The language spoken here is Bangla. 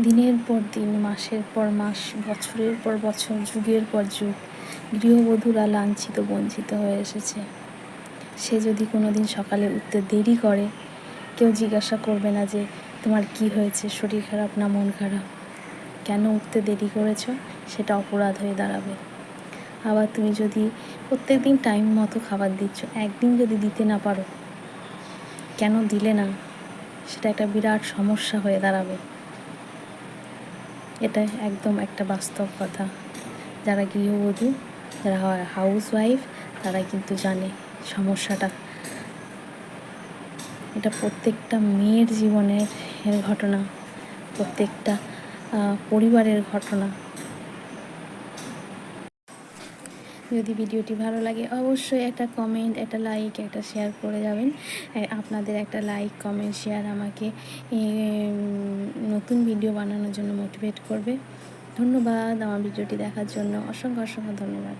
দিনের পর দিন, মাসের পর মাস, বছরের পর বছর, যুগের পর যুগ, গৃহবধূরা লাঞ্ছিত, বঞ্চিত হয়ে এসেছে। সে যদি কোনো দিন সকালে উঠতে দেরি করে, কেউ জিজ্ঞাসা করবে না যে, তোমার কি হয়েছে? শরীর খারাপ না মন খারাপ? কেন উঠতে দেরি করেছ? সেটা অপরাধ হয়ে দাঁড়াবে। আবার তুমি যদি প্রত্যেক দিন টাইম মতো খাবার দিচ্ছ, একদিন যদি দিতে না পারো, কেন দিলে না? সেটা একটা বিরাট সমস্যা হয়ে দাঁড়াবে। এটা একদম একটা বাস্তব কথা। যারা গৃহবধূ, যারা হাউস ওয়াইফ তারা কিন্তু জানে সমস্যাটা। এটা প্রত্যেকটা মেয়ের জীবনের ঘটনা, প্রত্যেকটা পরিবারের ঘটনা। যদি ভিডিওটি ভালো লাগে, অবশ্যই একটা কমেন্ট একটা লাইক একটা শেয়ার করে যাবেন। আপনাদের একটা লাইক কমেন্ট শেয়ার আমাকে নতুন ভিডিও বানানোর জন্য মোটিভেট করবে। ধন্যবাদ, আমার ভিডিওটি দেখার জন্য। অসংখ্য অসংখ্য ধন্যবাদ।